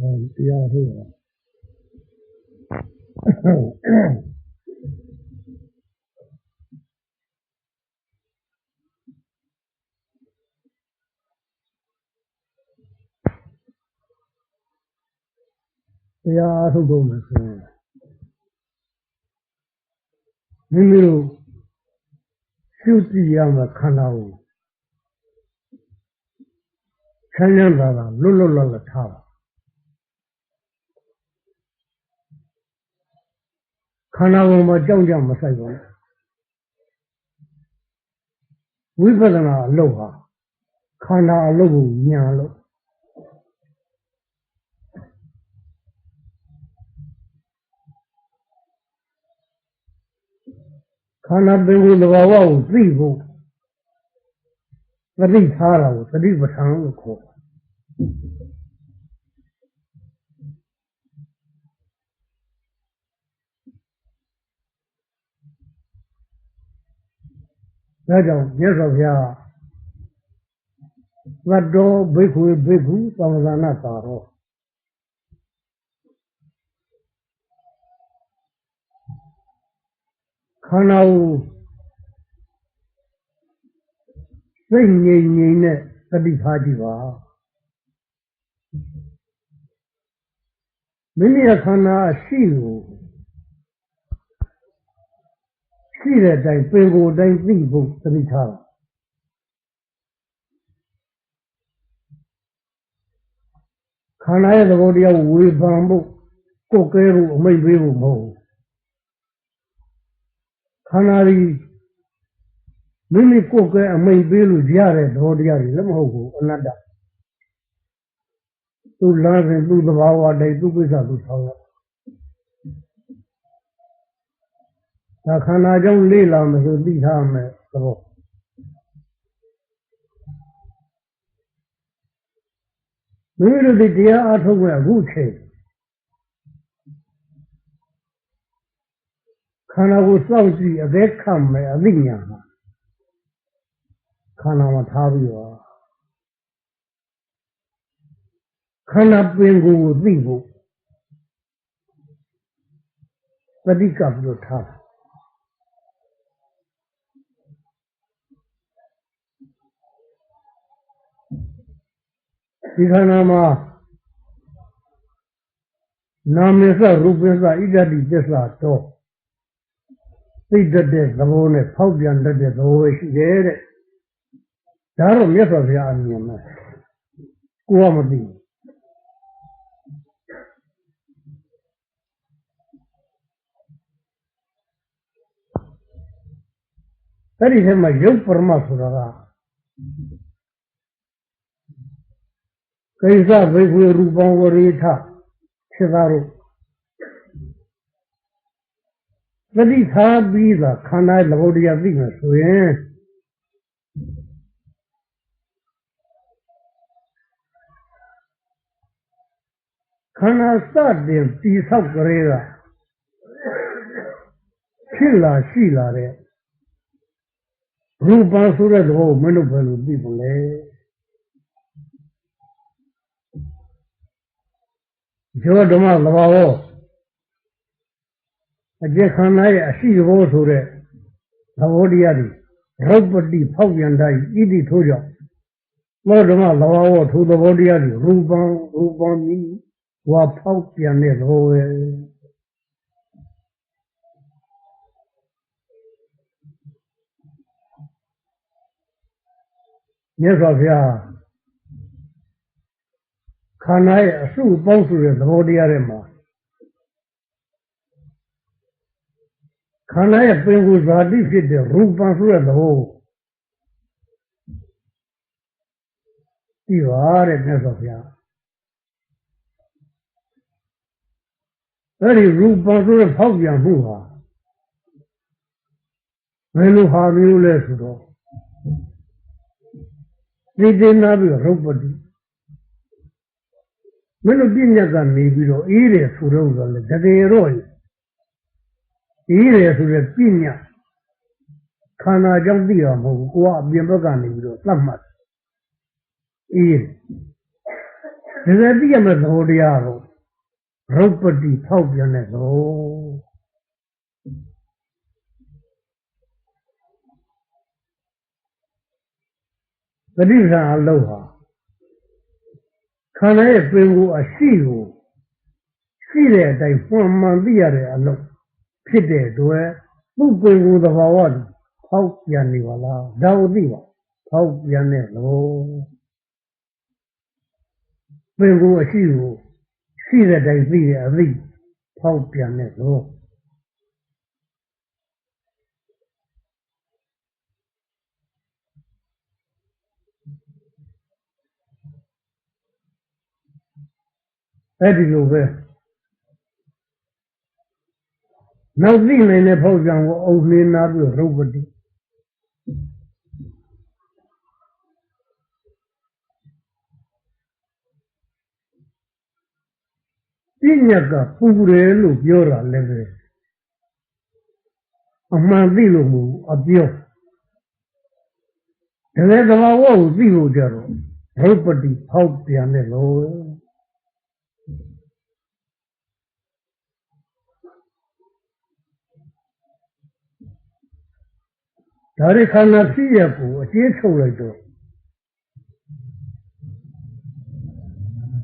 တရားဟုတ်ပါတရားထုတ်ဖို့မယ်ဆိုရင်မိမိတို့ရှုကြည့်ရမယ်ခန္ဓာကိုချမ်းသာတာတာလွတ်လွတ်လပ်လပ်ထားပါ ခန္ဓာကိုယ်မှာကြောက်ကြမဆိုင်ပါနဲ့ဝိပဿနာအလုပ်ဟာခန္ဓာအလုပ်ကိုညာလို့ခန္ဓာပင်ကိုယ်သဘာဝကိုသိဖို့သတိထားတာကိုသတိပဋ္ဌာန်လို့ခေါ်တယ် ဒါကြောင့်မြတ်စွာဘုရားသတ္တောဘိက္ခုဘိက္ခုသံဃာနာတာရောခန္ဓာကိုစိတ်ငြိမ်ငြိမ်နဲ့သတိထားကြည့်ပါမိမိရဲ့ခန္ဓာရှိကို ရှိတဲ့အတိုင်းပင်ကိုယ်တိုင်းသိဖို့သတိထားတာခန္ဓာရဲ့သဘောတရားဝေဖန်ဖို့ကိုယ်ကဲဖို့အမိတ်ပေးဖို့မဟုတ်ဘူးခန္ဓာဒီမိမိကိုယ်ကဲအမိတ်ပေးလို့ရတဲ့သဘောတရားတွေလည်းမဟုတ်ဘူးအနတ္တသူလမ်းစဉ်သူ့သဘာဝတိုင်းသူ့ကိစ္စသူဆောင်ရ ဒါခန္ဓာကြောင့်လေးလာမယ်ဆိုသိထားမယ်သဘောမိမိတို့ဒီတရားအားထုတ်မဲ့အခုချိန်ခန္ဓာကိုစောင့်ကြည့်အသက်ခံမယ်အသိဉာဏ်မှာခန္ဓာမှာထားပြီးတော့ခန္ဓာပင်ကိုယ်ကိုသိဖို့ပဋိကပ်ပြီးတော့ထားတာ ဒီခန္ဓာမှာနာမစ္စရူပစ္စဣဒတိပစ္စတော့သိတတ်တဲ့သဘောနဲ့ဖောက်ပြန်တတ်တဲ့သဘောပဲရှိတယ်တဲ့ဒါတော့မြတ်စွာဘုရားအမြင်မဲ့ကိုကမသိဘူးအဲ့ဒီထဲမှာယုတ်ပရမဆိုတာက ကိစ္စဘိက္ခွေရူပံဝရိထဖြစ်သားတို့သတိထားပြီးသာခန္ဓာရဲ့သဘောတရားသိမယ်ဆိုရင်ခန္ဓာစတင်တိဆောက်ကြရဲကဖြစ်လာရှိလာတဲ့ရူပဆိုတဲ့သဘောကိုမင်းတို့ဘယ်လိုသိမလဲ ကျောဓမ္မသဘာဝအကျက်ခန္ဓာရဲ့အရှိသဘောဆိုတဲ့သဘောတရားတွေရုပ်ပတိဖောက်ပြန်တိုင်းဣတိထိုးကြောင့်သောဓမ္မသဘာဝထိုသဘောတရားတွေရူပံရူပံမြည်ဝါဖောက်ပြန်တဲ့သဘောပဲမြတ်စွာဘုရား ခန္ဓာရဲ့အစုပေါင်းစုတဲ့သဘောတရားတွေမှာခန္ဓာရဲ့ပင်ကိုယ်ဇာတိဖြစ်တဲ့ရူပံဆိုတဲ့သဘောဒီပါတဲ့မြတ်စွာဘုရားအဲ့ဒီရူပံဆိုတဲ့ဖောက်ပြန်မှုဟာဘယ်လိုဟာမျိုးလဲဆိုတော့ဒီတင်နာပြီးရုပ်ပတိ မင်းတို့ပြည့်ညတ်ကနေပြီးတော့အေးတယ်ဆိုတော့ဆိုလည်းတကယ်တော့အေးတယ်ဆိုတဲ့ပြည့်ညတ်ခန္ဓာကြောင့်သိတာမဟုတ်ဘူးကိုကအပြင်ဘက်ကနေပြီးတော့သတ်မှတ်အေးတကယ်သိရမယ့်သဘောတရားတော့ရုပ်ပတိဖောက်ပြန်တဲ့သဘောပဋိပဒါအလုံးဟာ ခန္ဓာရဲ့ပင်ကိုအရှိကိုရှိတဲ့အတိုင်းမှန်မှန်သိရတဲ့အလုံးဖြစ်တဲ့အတွက်သူ့ပင်ကိုယ်သဘာဝဖောက်ပြန်နေပါလားဒါကိုသိပါဖောက်ပြန်တဲ့သဘောပင်ကိုယ်အရှိကိုရှိတဲ့အတိုင်းသိတဲ့အသိဖောက်ပြန်တဲ့သဘော အဲ့ဒီလိုပဲနောက်သိနိုင်တဲ့ဖောက်ပြန်ကိုအုပ်လေးနာပြီးရုပ်ပတိပညာကပူတယ်လို့ပြောတာလည်းပဲအမှန်သိလို့မဟုတ်အပြောတကယ်သဘာဝကိုသိဖို့ကြတော့ရုပ်ပတိဖောက်ပြန်တဲ့လို့ ဒါရခန္ဓာဖြစ်ရကိုအကျေးထုတ်လိုက်တော့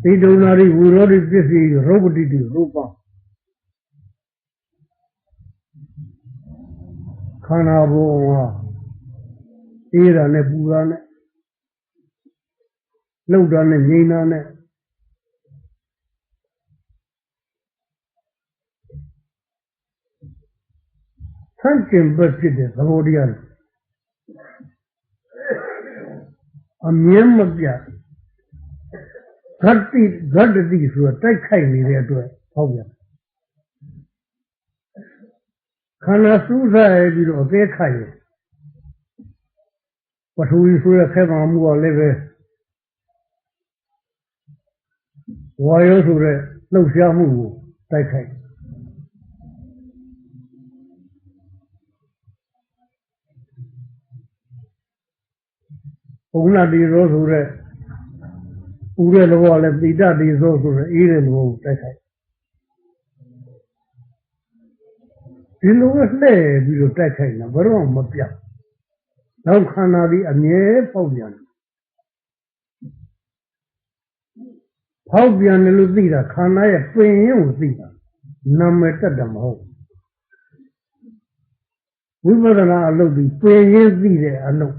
ဒီဒုနာရီဝိရောဓိပစ္စည်းရုပ်ပတိတိရူပခန္ဓာဘုံဟာအေးတာနဲ့ပူတာနဲ့လှုပ်တာနဲ့ငြိမ်းတာနဲ့ဆန့်ကျင်ဘက်ဖြစ်တဲ့သဘောတရား အမြင်မပြတ်ဂတ္တိဂတ္တိဆိုတော့တိုက်ခိုက်နေတဲ့အတွက်ဟောက်ပြန်ခန္ဓာစူးစိုက်ပြီးတော့အသေးခိုက်ရပထဝီဆိုရခဲမှာမှုကလည်းပဲဝါယောဆိုတဲ့လှုပ်ရှားမှုကိုတိုက်ခိုက် နာတီရောဆိုတဲ့ဦးတဲ့လောကလည်းတိတတိသောဆိုတဲ့အေးတဲ့လောကိုတိုက်ခိုက်ဒီလိုလှည့်ပြီးတော့တိုက်ခိုက်တာဘယ်တော့မှမပြတ်နောက်ခန္ဓာဒီအမြဲပေါက်ပြန်ဖောက်ပြန်တယ်လို့သိတာခန္ဓာရဲ့ပင်ရင်ကိုသိတာနာမည်တက်တယ်မဟုတ်ဝိပဿနာအလုပ်ဒီပင်ရင်သိတဲ့အလုပ်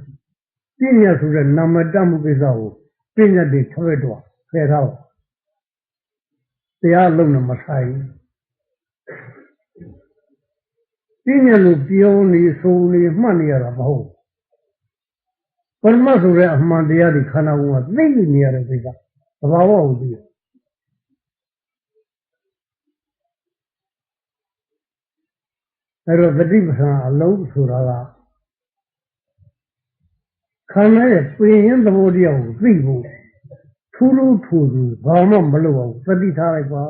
ပညာဆိုတဲ့နာမည်တက်မှုကိစ္စကိုပညာတွေချွဲတော့ဖယ်ထားပါတရားလုံးနဲ့မဆိုင်ပညာလို့ပြောနေဆိုနေမှတ်နေရတာမဟုတ်ပရမဆိုတဲ့အမှန်တရားဒီခန္ဓာကိုယ်ကသိနေရတဲ့ကိစ္စသဘာဝကိုသိရအဲ့တော့ပฏิပဒါအလုံးဆိုတာကခ န္ဓာရဲ့ပင်ရင်သဘောတရားကိုသိဖို့ထူးထူးထူးထူးဘာမှမလုပ်အောင်သတိထားလိုက်ပါ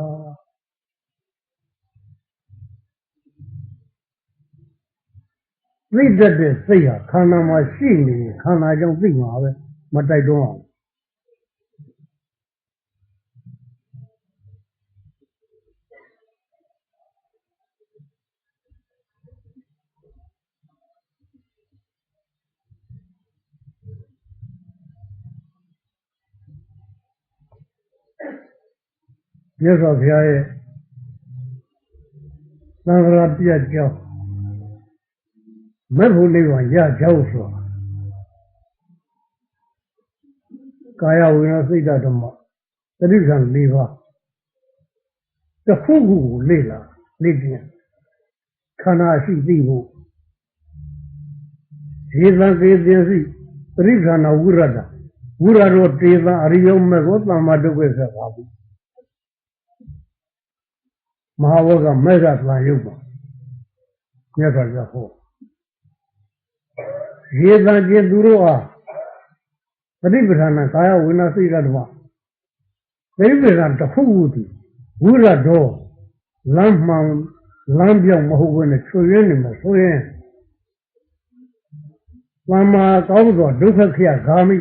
သိတတ်တဲ့စိတ်ဟာခန္ဓာမှာရှိနေခန္ဓာကြောင့်သိမှာပဲမတိုက်တွန်းအောင် မြတ်စွာဘုရားရဲ့သံဃာပြတ်ကြောင်းမက်ဖို့နိဗ္ဗာန်ရကြောင်းဆိုတာကာယဝိညာဉ်စိတ်ဓမ္မသတိကံ၄ပါးတစ်ခုခုကိုလေ့လာလေ့ကျင့်ခန္ဓာရှိသိဖို့ဒီသံကေသင်စီပရိက္ခဏဝုရတဝုရရောတေသအရိယမေကိုသမ္မာဒုက္ခဆက်ပါဘူး မဟာဝကမေဃသံယုတ်ပါမြတ်စွာဘုရားဟောရေတံကျင်သူတို့အားပฏิပဌာနာကာယဝိနာစိတ်ဓမ္မပฏิပဌာန်တစ်ခုခုတည်ဝိရတော်လမ်းမှန်လမ်းပြောင်းမဟုတ်ဘဲနဲ့ချွေရင်းနေမှာဆိုရင်သမ္မာကောင်းသောဒုက္ခခရဂာမိ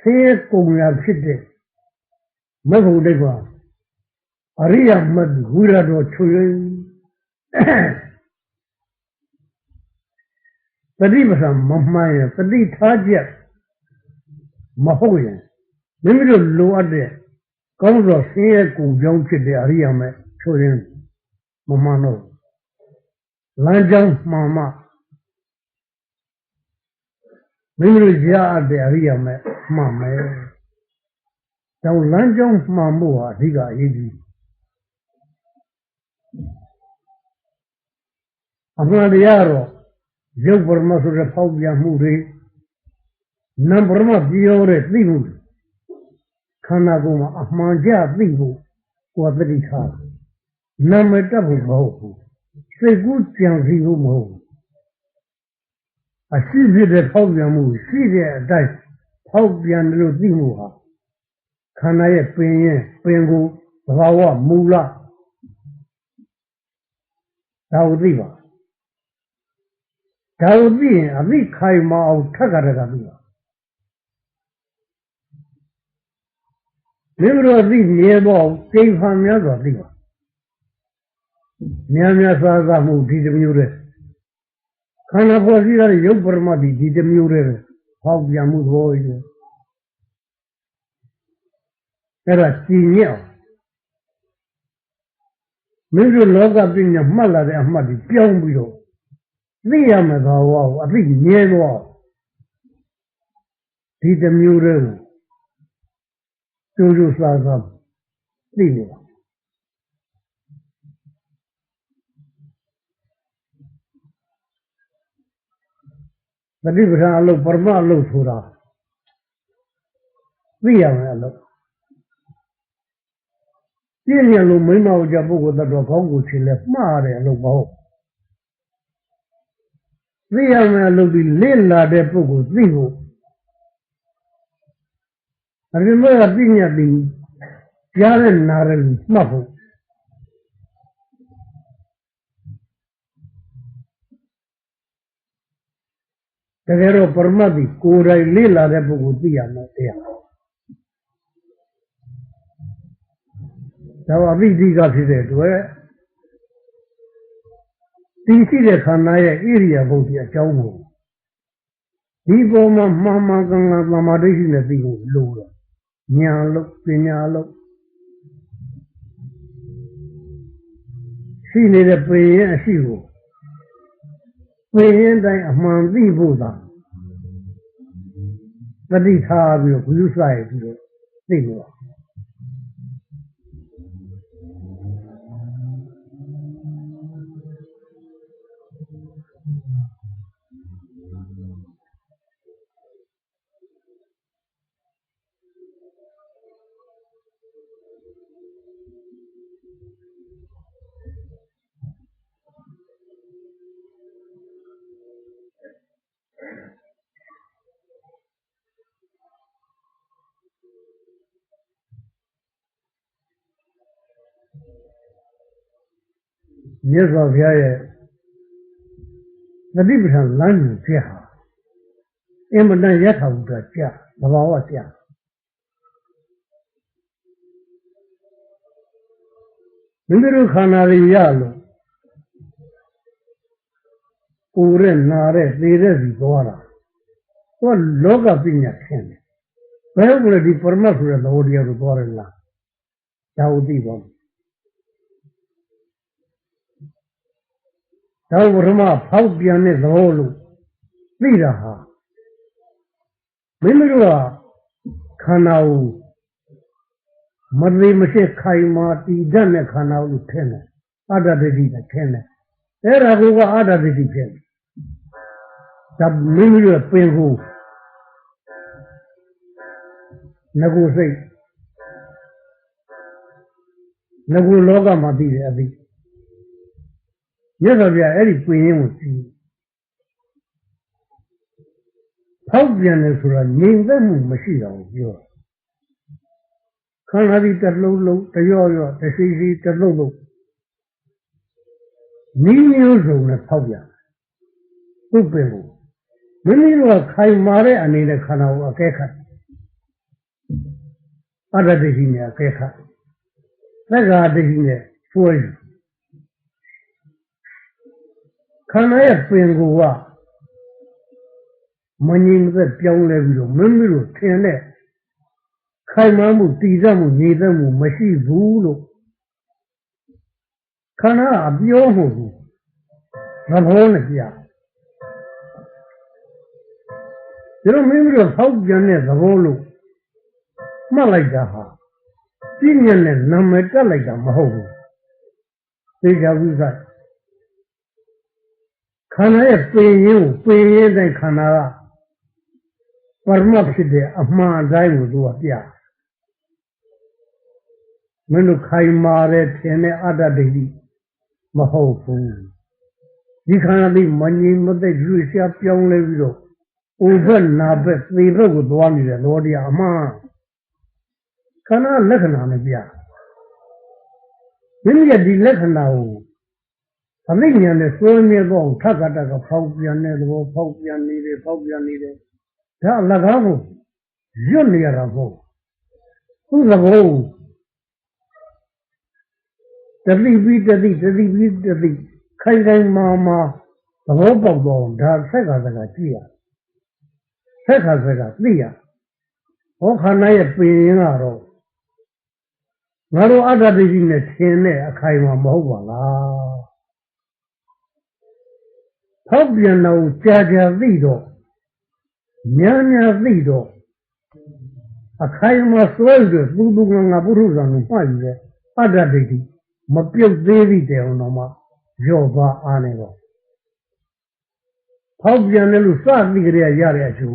ဆင်းရဲကုန်ရဖြစ်တဲ့မဟုတ်တိတ်ပါ အရိယာမတ်ဝိရတော်ချွေတတိပ္ပံမမှန်ရင်တတိထားချက်မဟုတ်ရင်မိမိတို့လိုအပ်တဲ့ကောင်းသောဆင်းရဲကိုကြောင်းဖြစ်တဲ့အရိယာမတ်ချွေရင်မမှန်တော့လမ်းကြောင်းမှန်မှမိမိတို့ရအပ်တဲ့အရိယာမတ်မှန်မယ်။ဒါလမ်းကြောင်းမှန်ဖို့ဟာအဓိကအရေးကြီး အမှန်တရားတော့ရုပ်ပရမဆိုတဲ့ဖောက်ပြန်မှုတွေနံပရမပြောတဲ့သိမှုတွေခန္ဓာကိုယ်မှာအမှန်ကြသိဖို့ကိုယ်သတိထားနာမတတ်ဖို့မဟုတ်ဘူးစိတ်ကူးကြံစည်ဖို့မဟုတ်ဘူးအရှိဖြစ်တဲ့ဖောက်ပြန်မှုရှိတဲ့အတိုင်းဖောက်ပြန်တယ်လို့သိမှုဟာခန္ဓာရဲ့ပင်ရင်ပင်ကိုသဘာဝမူလ ဒါကိုသိပါဒါကိုသိရင်အသိခိုင်မာအောင်ထပ်ကြတဲ့ကသိပါမိမိတို့အသိမြဲတော့ကိန်းဖန်များစွာသိပါများများစားစားမှုဒီတစ်မျိုးတည်းခန္ဓာပေါ်စည်းတဲ့ရုပ်ပရမတ်ဒီဒီတစ်မျိုးတည်းပဲဟောက်ပြန်မှုသဘောကြီးအဲ့ဒါကြည်ညက်အောင် မိမိတို့လောကပညာမှတ်လာတဲ့အမှတ်ဒီပြောင်းပြီးတော့သိရမယ်သာဝကိုအသိမြဲသွားဒီတစ်မျိုးတည်းကိုကျိုးကျိုးစားစားသိနေတာပฏิပဒါအလုပ်ပရမအလုပ်ဆိုတာသိရမယ်အလုပ် ပြည့်ညံလို့မိမဟုတ်ကြပုဂ္ဂိုလ်တ attva ခေါင်းကိုချင်းလဲမှားတယ်အလုပ်မဟုတ်သိရမယ်အလုပ်ဒီလင့်လာတဲ့ပုဂ္ဂိုလ်သိဖို့အရင်ကပြည့်ညံပြီးကြားတဲ့နားရမှတ်ဖို့တကယ်တော့ပရမတ်ဒီကိုယ်တိုင်လေ့လာတဲ့ပုဂ္ဂိုလ်သိရမှာတရား ဒါအဘိဓိကဖြစ်တဲ့အတွက်ဒီရှိတဲ့ခန္ဓာရဲ့ဣရိယာပုတ်ဒီအကြောင်းကိုဒီပုံမှာမှန်မှန်ကန်ကန်သမာဓိရှိနေသိဖို့လိုတယ်ဉာဏ်လို့ပညာလို့ရှိနေတဲ့ပေရင်အရှိကိုပေရင်တိုင်းအမှန်သိဖို့သာတတိထားပြီးတော့ဘုရုဆိုင်ပြီးတော့သိလို့ မြတ်စွာဘုရားရဲ့သတိပဋ္ဌာန်လမ်းညွှန်ချက်ဟာအင်မတန်ရထာဘုရားကြာသဘာဝကြာမိမိတို့ခန္ဓာတွေရလို့ကိုယ်ရဲ့နာတဲ့သေတဲ့စီသွားတာသူကလောကပညာဆင်းတယ်ဘယ်လိုလဲဒီပရမတ်ဆိုတဲ့သဘောတရားကိုသွားရလားဒါဥသိပါ ဒါဝရမဖောက်ပြန်တဲ့သဘောလို့သိတာဟာမိမိတို့ကခန္ဓာကိုမသေးမရှိခိုင်မာတည်တတ်တဲ့ခန္ဓာကိုထင်တယ်အတ္တဒိဋ္ဌိနဲ့ထင်တယ်အဲ့ဒါကအတ္တဒိဋ္ဌိဖြစ်တယ်ဒါမိမိတို့ပင်ကိုငကိုစိတ်ငကိုလောကမှာသိတယ်အသိ မြတ်စွာဘုရားအဲ့ဒီပြင်ရင်ကိုသိဖောက်ပြန်တယ်ဆိုတာငြိမ်သက်မှုမရှိတော့ဘူးပြောခန္ဓာဒီတစ်လုံးလုံးတရော့ရော့တရှိရှိတစ်လုံးလုံးနီးမျိုးစုံနဲ့ဖောက်ပြန်ပုပ်ပင်ကိုမိမိတို့ကခိုင်မာတဲ့အနေနဲ့ခန္ဓာကိုအကဲခတ်အတ္တဒိဋ္ဌိနဲ့အကဲခတ်သက္ကာဒိဋ္ဌိနဲ့ဆွဲယူ ခန္ဓာရဲ့ပင်ကိုယ်ကမငြိမ်သက်ပြောင်းလဲပြီးတော့မင်းမျိုးတို့ထင်တဲ့ခိုင်မာမှုတည်တတ်မှုညီသက်မှုမရှိဘူးလို့ခန္ဓာအပြောမှုဘူးသဘောနဲ့ပြဒီလိုမင်းမျိုးတို့ဖောက်ပြန်တဲ့သဘောလို့မှတ်လိုက်တာဟာပြည့်ညက်နဲ့နာမည်တက်လိုက်တာမဟုတ်ဘူးသိကြဘူးစား ခန္ဓာရဲ့ပင်ရင်းကိုပင်ရင်းတဲ့ခန္ဓာကပရမတ်ဖြစ်တဲ့အမှန်တိုင်းကိုသူကပြမင်းတို့ခိုင်မာတဲ့ထင်တဲ့အတ္တဒိဋ္ဌိမဟုတ်ဘူးဒီခန္ဓာလေးမငြိမ်မသက်ရွေ့ရှားပြောင်းလဲပြီးတော့ဥဘက်နာဘက်သေဘက်ကိုသွားနေတဲ့လောတရားအမှန်ခန္ဓာလက္ခဏာနဲ့ပြမိမိရဲ့ဒီလက္ခဏာကို အမိညာနဲ့စိုးမြဲတော့ထပ်ကတကဖောက်ပြန်တဲ့သဘောဖောက်ပြန်နေတယ်ဖောက်ပြန်နေတယ်ဒါအလကားကိုရွတ်နေရတာမဟုတ်သူ့သဘောတတိပိတတိတတိပိတတိခိုင်ခိုင်မာမာသဘောပေါက်တော့ဒါဆက်ကစကကြည့်ရဆက်ခါစကသိရဟောခန္ဓာရဲ့ပင်ရင်ကတော့ငါတို့အတ္တတိနဲ့ထင်တဲ့အခိုင်မှာမဟုတ်ပါလား ဖောက်ပြန်တော့ကြာကြာသိတော့များများသိတော့အခိုင်မှာစွဲပြီးသူသူငါပုရုဇံကိုမှတ်ယူတဲ့အတ္တဒိဋ္ဌိမပြုတ်သေးသည့်တေအောင်တော့မှရော့သွားအားနေတော့ဖောက်ပြန်တယ်လို့စသိကြရရတဲ့အကျိုး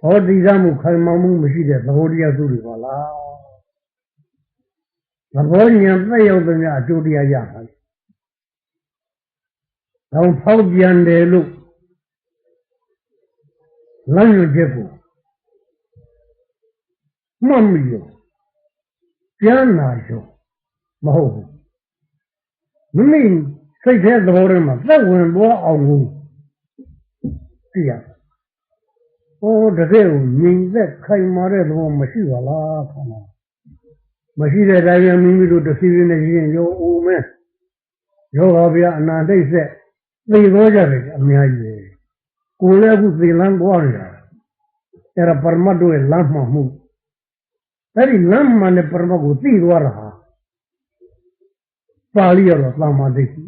ဟောဒီကမှုခိုင်မာမှုမရှိတဲ့သဘောတရားစုတွေပါလား သဘောဉာဏ်သက်ရောက်တဲ့များအကျိုးတရားရပါလေ။တော့ဖောက်ပြန်တယ်လို့လမ်းညွှန်ချက်ကိုမှတ်မိရောပြန်လာရောမဟုတ်ဘူး။မိမိစိတ်ထဲသဘောထဲမှာသက်ဝင်သွားအောင်ကိုသိရ။ဟောတကယ်ကိုငြိမ်သက်ခိုင်မာတဲ့သဘောမရှိပါလားခန္ဓာ။ မရှိတဲ့တိုင်းမိမိတို့တစ်စီးစီးနဲ့ရင်ရောဦးမဲယောဂဗျာအနာတိတ်ဆက်သိသောကြတယ်အများကြီးပဲကိုယ်လည်းအခုသိလန်းသွားနေတာအဲ့ဒါပရမတ်တို့ရဲ့လမ်းမှန်မှုအဲ့ဒီလမ်းမှန်တဲ့ပရမတ်ကိုသိသွားတာဟာပါဠိရတော့သမ္မာဒိဋ္ဌိ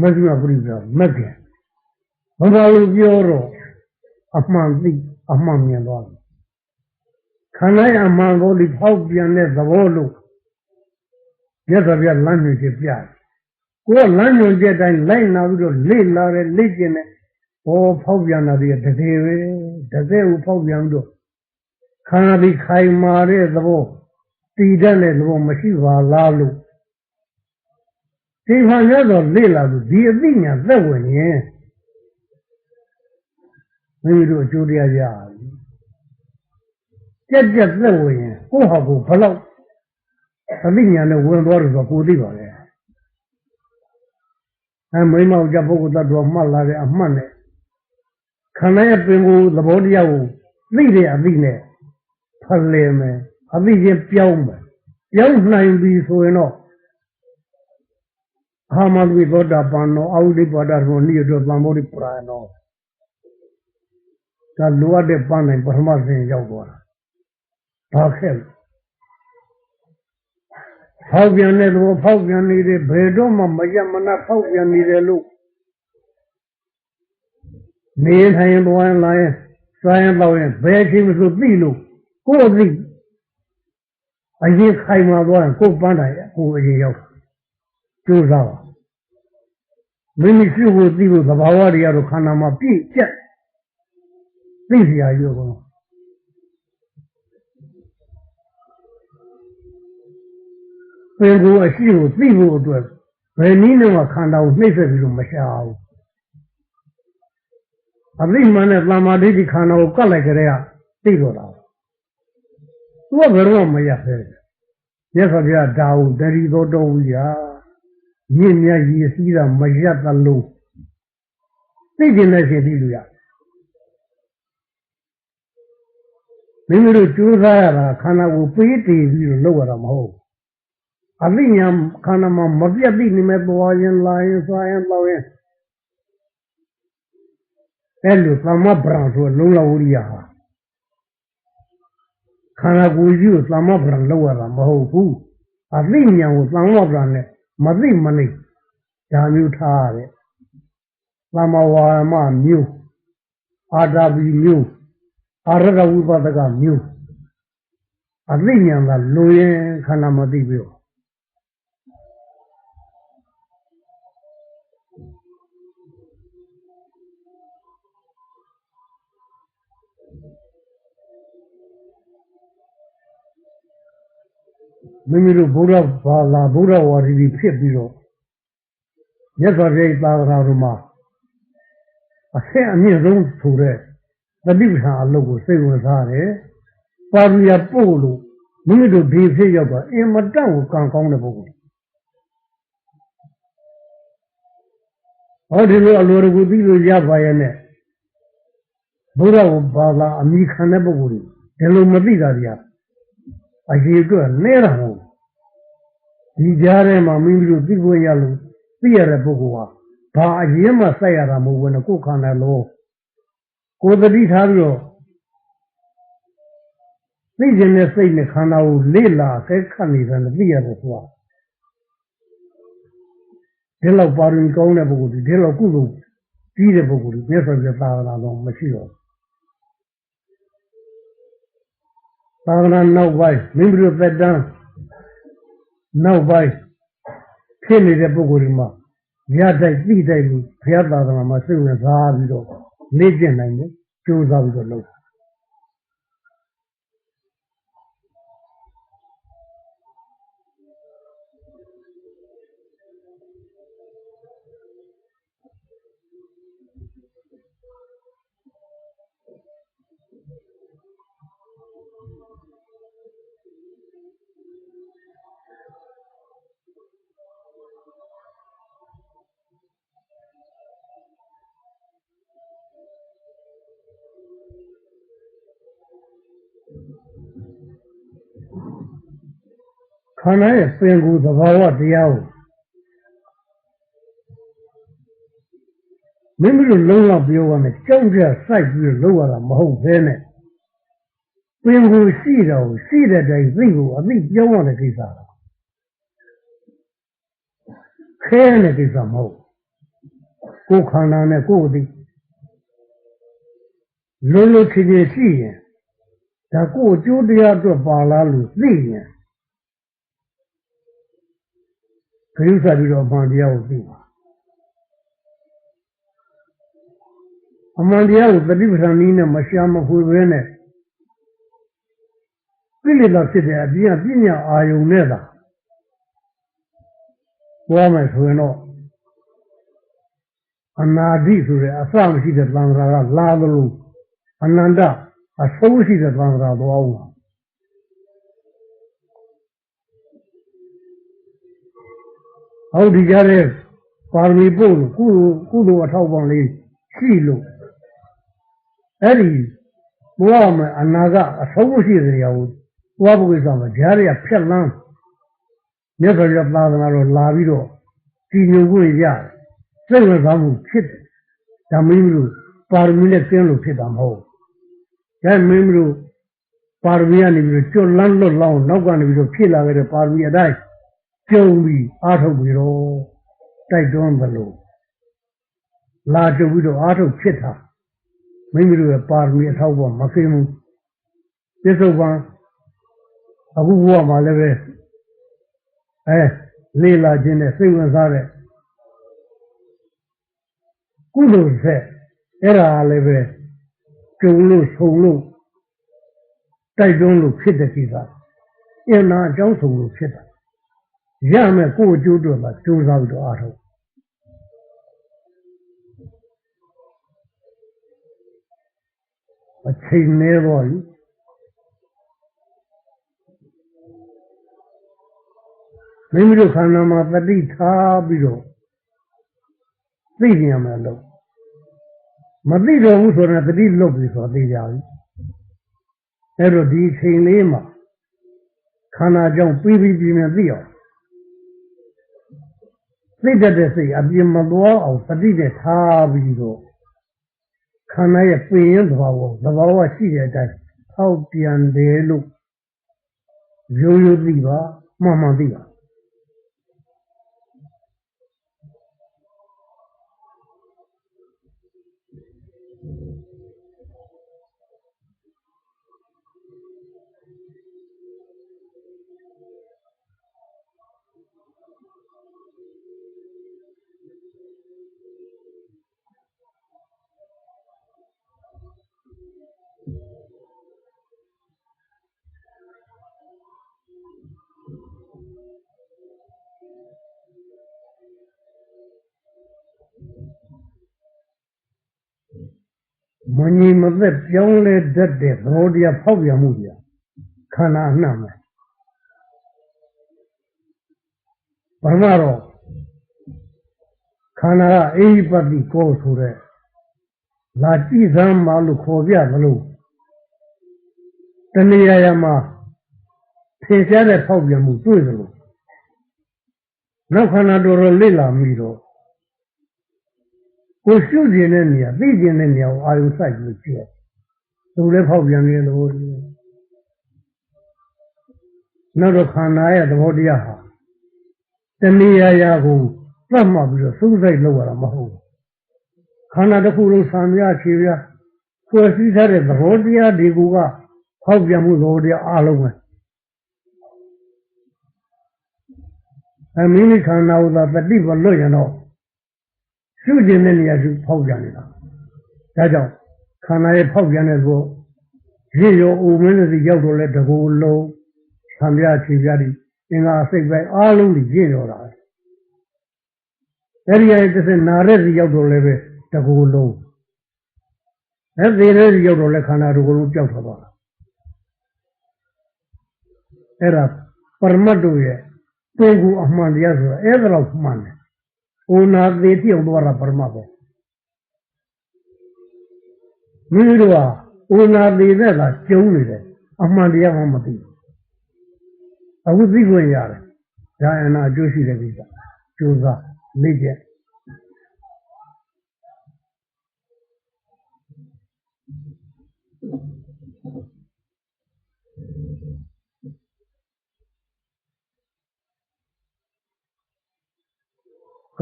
မဇ္ဈိမပရိစ္ဆာမက္ကဘာသာလို့ပြောတော့အမှန်သိအမှန်မြင်သွားတယ်ခ န္ဓာရအမှန်ကိုဒီဖောက်ပြန်တဲ့သဘောလို့မြတ်စွာဘုရားလမ်းညွှန်ချက်ပြတယ်ကိုယ်ကလမ်းညွှန်ချက်တိုင်းလိုက်နာပြီးတော့လေ့လာတယ်လေ့ကျင့်တယ်ဟောဖောက်ပြန်တာဒီတကယ်ပဲတကယ်ကိုဖောက်ပြန်တော့ခန္ဓာဒီခိုင်မာတဲ့သဘောတည်တတ်တဲ့သဘောမရှိပါလားလို့ဒီမှာရတော့လေ့လာလို့ဒီအသိဉာဏ်သက်ဝင်ရင်မိမိတို့အကျိုးတရားရပြီ ကြက်ကြက်သက်ဝင်ရင်ကိုယ့်ဟာကိုယ်ဘလောက်အသိဉာဏ်နဲ့ဝင်သွားလို့ဆိုကိုသိပါလေအဲမိမောက်ကြပုဂ္ဂိုလ်တ attva မှတ်လာတဲ့အမှတ်နဲ့ခန္ဓာရဲ့ပင်ကိုယ်သဘောတရားကိုသိတဲ့အသိနဲ့ဖလှယ်မယ်အသိချင်းပြောင်းမယ်ပြောင်းနိုင်ပြီဆိုရင်တော့အာမဂိသောတာပန်နောအာဝိဒိပါဒရောနိယောသံဘောဓိပရာနောဒါလိုအပ်တဲ့ပန်းနိုင်ပထမစဉ်ရောက်သွားတာ ဘာခဲ့လဲဖောက်ပြန်တဲ့သဘောဖောက်ပြန်နေတယ်ဘယ်တော့မှမရမနာဖောက်ပြန်နေတယ်လို့နေထိုင်သွားရင်လာရင်စားရင်တော့ရင်ဘယ်ချိန်မှဆိုသိလို့ကိုယ်သိအရင်ခိုင်မာသွားရင်ကိုယ်ပန်းတိုင်ကိုယ်အရင်ရောက်ကြိုးစားပါမိမိရှိဖို့သိဖို့သဘာဝတွေကတော့ခန္ဓာမှာပြည့်ကျက်သိစရာရောကော ပင်ကိုအရှိကိုသိဖို့အတွက်ဘယ်နည်းနဲ့မှခန္ဓာကိုနှိမ့်ဆက်ပြီးတော့မရှာဘူးအသိမှန်တဲ့သမာဓိဒီခန္ဓာကိုကတ်လိုက်ကြတဲ့ကသိတော့တာသူကဘယ်တော့မှမရဖဲမြတ်စွာဘုရားဒါဟုတရီသောတော်ဝိယာမြင့်မြတ်ရည်စည်းတာမရသလိုသိသိကျင်တဲ့ရှင်သိလို့ရမိမိတို့ကြိုးစားရတာခန္ဓာကိုယ်ပေးတည်ပြီးတော့လုပ်ရတာမဟုတ် အသိဉာဏ်ခန္ဓာမှာမပြတ်သိနေမဲ့သွားရင်လာရင်သွားရင်တော့ရင်အဲ့လိုသမဗရံဆိုလုံးလဝရိယဟာခန္ဓာကိုယ်ကြီးကိုသမဗရံလောက်ရတာမဟုတ်ဘူးအသိဉာဏ်ကိုသမဗရံနဲ့မသိမနေဒါမျိုးထားရတယ်သမဝါမမျိုးအာတာပီမျိုးအာရကဝိပဒကမျိုးအသိဉာဏ်ကလိုရင်ခန္ဓာမသိပြီ မိမိတို့ဘုရားဘာလာဘုရားဝါဒီဖြစ်ပြီးတော့မြတ်စွာဘုရားသာသနာတော်မှာအဆင့်အမြင့်ဆုံးဆိုတဲ့တတိပဌာန်အလုပ်ကိုစိတ်ဝင်စားတယ်။ပါရမီပို့လို့မိမိတို့ဒီဖြစ်ရောက်တော့အင်မတန်ကိုကံကောင်းတဲ့ပုဂ္ဂိုလ်။ဟောဒီလိုအလိုတကူသိလို့ရပါရဲ့နဲ့ဘုရားကိုဘာသာအမိခံတဲ့ပုဂ္ဂိုလ်တွေဒီလိုမသိတာတရား အရေးအတွက်နဲတာမဟုတ်ဒီကြားထဲမှာမိမိတို့သိခွင့်ရလို့သိရတဲ့ပုဂ္ဂိုလ်ဟာဘာအရင်မှစိုက်ရတာမဟုတ်ဘူးနဲ့ကိုယ်ခန္ဓာလုံးကိုယ်တတိထားပြီးတော့သိခြင်းနဲ့စိတ်နဲ့ခန္ဓာကိုလေ့လာဆဲခတ်နေတယ်သိရတယ်ဆိုတာဒီလောက်ပါရင်ကောင်းတဲ့ပုဂ္ဂိုလ်ဒီလောက်ကုသိုလ်ကြီးတဲ့ပုဂ္ဂိုလ်ဒီမြတ်စွာဘုရားသာသနာတော်မရှိတော့ သာသနာနောက်ပိုင်းမိမိတို့သက်တမ်းနောက်ပိုင်းဖြစ်နေတဲ့ပုဂ္ဂိုလ်တွေမှာရတိုက်သိတိုက်လို့ဘုရားသာသနာမှာစိတ်ဝင်စားပြီးတော့လေ့ကျင့်နိုင်တယ်ကြိုးစားပြီးတော့လုပ် ခန္ဓာရဲ့ပင်ကိုယ်သဘာဝတရားကိုမိမိတို့လုံးဝပြောရမယ်ကြောက်ကြစိုက်ပြီးလို့ရတာမဟုတ်ဘဲနဲ့ပင်ကိုယ်ရှိတော့ရှိတဲ့တိုင်သိကိုအသိပြောင်းရတဲ့ကိစ္စလားခဲတဲ့ကိစ္စမဟုတ်ကိုယ်ခန္ဓာနဲ့ကိုယ်အသိလုံးလုံးချင်ချင်ရှိရင်ဒါကိုယ်အကျိုးတရားအတွက်ပါလားလို့သိရင် ခရုစားပြီးတော့အမှန်တရားကိုသိပါအမှန်တရားကိုတတိပဌာန်နည်းနဲ့မရှာမဖွေဘဲနဲ့ပြိလိတာဖြစ်တဲ့အပြင်ပညာအာယုံနဲ့သာဘွားမယ်ဆိုရင်တော့အနာတိဆိုတဲ့အစမရှိတဲ့သံဃာကလာသလိုအနန္တအဆုံးရှိတဲ့သံဃာသွားအောင် ဟောဒီကြတဲ့ပါရမီပို့လို့ကုကုသိုလ်အထောက်ပံ့လေးရှိလို့အဲ့ဒီဘဝမှာအနာကအဆုံးရှိတဲ့နေရာကိုသွားဖို့ကိစ္စမှာဂျားတွေကဖြက်လန်းမြတ်စွာဘုရားသာသနာတော်လာပြီးတော့ကြည်ညိုဖို့ရတယ်စိတ်ဝင်စားမှုဖြစ်တယ်ဒါမင်းတို့ပါရမီနဲ့ကျင်းလို့ဖြစ်တာမဟုတ်ဒါမင်းတို့ပါရမီကနေပြီးတော့ကျွတ်လန်းလွတ်လောင်းနောက်ကနေပြီးတော့ဖြစ်လာခဲ့တဲ့ပါရမီအတိုင်း ကြုံပြီးအားထုတ်ပြီးတော့တိုက်တွန်းသလိုလာကြပြီးတော့အားထုတ်ဖြစ်တာမိမိတို့ရဲ့ပါရမီအထောက်အပံ့မကင်းဘူးပြစ္ဆုတ်ပံအခုဘဝမှာလည်းပဲအဲလေးလာခြင်းနဲ့စိတ်ဝင်စားတဲ့ကုသိုလ်ဆက်အဲ့ဒါလည်းပဲကြုံလို့ဆုံလို့တိုက်တွန်းလို့ဖြစ်တဲ့ကိစ္စအင်းနာအကြောင်းဆုံလို့ဖြစ်တာ ရမယ်ကိုယ်အကျိုးအတွက်မှာကြိုးစားပြီးတော့အားထုတ်အချိန်နေတော့လေမိမိတို့ခန္ဓာမှာတတိထားပြီးတော့သိနေရမယ်လို့မသိတော့ဘူးဆိုတော့တတိလွတ်ပြီဆိုတော့သိကြပြီအဲ့တော့ဒီအချိန်လေးမှာခန္ဓာကြောင့်ပြီးပြီးပြင်းပြင်းသိအောင် သိတတ်တဲ့စိတ်အပြင်မသွားအောင်တတိနဲ့ထားပြီးတော့ခန္ဓာရဲ့ပင်ရင်သဘာဝသဘာဝရှိတဲ့အတိုင်းထောက်ပြန်တယ်လို့ရိုးရိုးသိပါမှန်မှန်သိပါ မငြိမ်မသက်ပြောင်းလဲတတ်တဲ့သဘောတရားဖောက်ပြန်မှုပြခန္ဓာအနှံ့မယ်ဘာမှတော့ခန္ဓာကအိဟိပတိကောဆိုတဲ့လာကြည့်စမ်းမလို့ခေါ်ပြသလိုတဏှာရမှာထင်ရှားတဲ့ဖောက်ပြန်မှုတွေ့သလိုနောက်ခန္ဓာတော်တော်လေ့လာပြီးတော့ ကိုရှုကျင်တဲ့နေရာသိကျင်တဲ့နေရာကိုအာရုံစိုက်ပြီးကြည့်ရသူလည်းဖောက်ပြန်နေတဲ့သဘောတရားနောက်တော့ခန္ဓာရဲ့သဘောတရားဟာတဏှာရာကိုသတ်မှတ်ပြီးတော့သုံးစိတ်လောက်ရတာမဟုတ်ဘူးခန္ဓာတစ်ခုလုံးဆံပြခြေပြဖွဲ့စည်းထားတဲ့သဘောတရားဒီကူကဖောက်ပြန်မှုသဘောတရားအလုံးပဲအမိမိခန္ဓာဥသာတတိမလွတ်ရင်တော့ ရှုကျင်တဲ့နေရာရှုဖောက်ပြန်နေတာဒါကြောင့်ခန္ဓာရဲ့ဖောက်ပြန်တဲ့ဘောရည်ရောအုံမင်းစီရောက်တော့လဲတကူလုံးဆံပြခြေပြသည်အင်္ဂါစိတ်ပဲအားလုံးကြီးရည်ရောတာအဲ့ဒီရဲ့တစ်စနာရက်စီရောက်တော့လဲပဲတကူလုံးအဲ့ဒီရဲစီရောက်တော့လဲခန္ဓာတကူလုံးပျောက်သွားပါလားအဲ့ဒါပရမတ်တို့ရဲ့သင်္ကူအမှန်တရားဆိုတာအဲ့ဒါတော့မှန်တယ်။ ဩနာသေးတိအောင်သွားတာပရမတ်ပဲ။မိမိတို့ကဩနာသေးတဲ့ကကျုံနေတယ်အမှန်တရားမှမသိဘူး။အခုသိခွင့်ရတယ်။ဒါအနာအကျိုးရှိတဲ့ကိစ္စ။ကြိုးစားလေ့ကျက်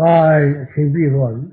ကဲအချိန်ပြည့်သွားပြီ